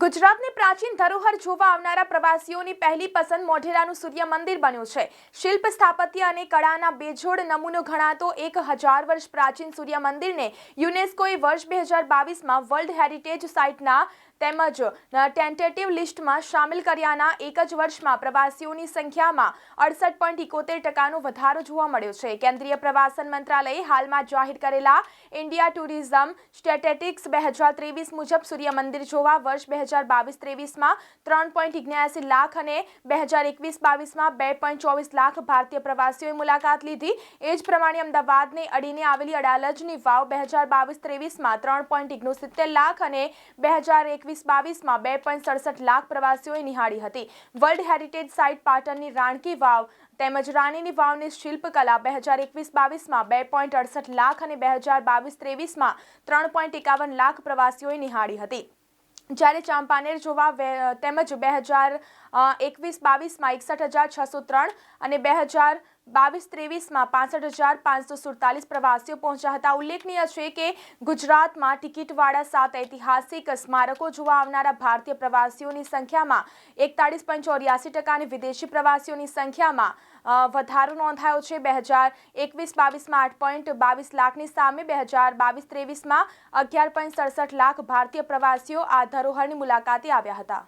ગુજરાતની પ્રાચીન ધરોહર જોવા આવનારા પ્રવાસીઓની પહેલી પસંદ મોઢેરાનું સૂર્ય મંદિર બન્યું છે. શિલ્પ સ્થાપત્ય અને કળાના બેજોડ નમૂનો ગણાતો એક હજાર વર્ષ પ્રાચીન સૂર્ય મંદિરને યુનેસ્કોએ વર્ષ બે હજાર બાવીસમાં વર્લ્ડ હેરિટેજ સાઇટના તેમજ ટેન્ટેટિવ લિસ્ટમાં સામેલ કર્યાના એક જ વર્ષમાં પ્રવાસીઓની સંખ્યામાં અડસઠ પોઈન્ટ ઇકોતેર ટકાનો વધારો જોવા મળ્યો છે. કેન્દ્રીય પ્રવાસન મંત્રાલયે હાલમાં જાહેર કરેલા ઇન્ડિયા ટુરિઝમ સ્ટેટેટિક્સ બે હજાર ત્રેવીસ મુજબ સૂર્ય મંદિર જોવા વર્ષ બે હજાર બાવીસ ત્રેવીસમાં ત્રણ પોઈન્ટ ઇગ્યાસી લાખ અને બે હજાર એકવીસ બાવીસમાં બે પોઈન્ટ ચોવીસ લાખ ભારતીય પ્રવાસીઓએ મુલાકાત લીધી. એ જ પ્રમાણે અમદાવાદને અડીને આવેલી અડાલજની વાવ બે હજાર બાવીસ ત્રેવીસમાં ત્રણ પોઈન્ટ ઇગ્નોસિત્તેર લાખ અને બે હજાર એકવીસ બાવીસમાં બે પોઈન્ટ સડસઠ લાખ પ્રવાસીઓએ નિહાળી હતી. વર્લ્ડ હેરિટેજ સાઇટ પાટણની રાણકી વાવ તેમજ રાણીની વાવની શિલ્પકલા બે હજાર એકવીસ બાવીસમાં બે પોઈન્ટ અડસઠ લાખ અને બે હજાર બાવીસ ત્રેવીસમાં ત્રણ પોઈન્ટ એકાવન લાખ પ્રવાસીઓએ નિહાળી હતી. જ્યારે ચાંપાનેર જોવા તેમજ બે હજાર એકવીસ બાવીસમાં એકસઠ હજાર છસો ત્રણ અને બે હજાર બાવીસ ત્રેવીસમાં પાસઠ હજાર પાંચસો સુડતાલીસ પ્રવાસીઓ પહોંચ્યા હતા. ઉલ્લેખનીય છે કે ગુજરાતમાં ટિકિટવાળા સાત ઐતિહાસિક સ્મારકો જોવા આવનારા ભારતીય પ્રવાસીઓની સંખ્યામાં એકતાળીસ પોઈન્ટ ચોર્યાસી ટકા અને વિદેશી પ્રવાસીઓની સંખ્યામાં વધારો નોંધાયો છે. બે હજાર એકવીસ બાવીસમાં આઠ પોઈન્ટ બાવીસ લાખની સામે, બે હજાર બાવીસ ત્રેવીસમાં અગિયાર પોઈન્ટ સડસઠ લાખ ભારતીય પ્રવાસીઓ આ ધરોહરની મુલાકાતે આવ્યા હતા.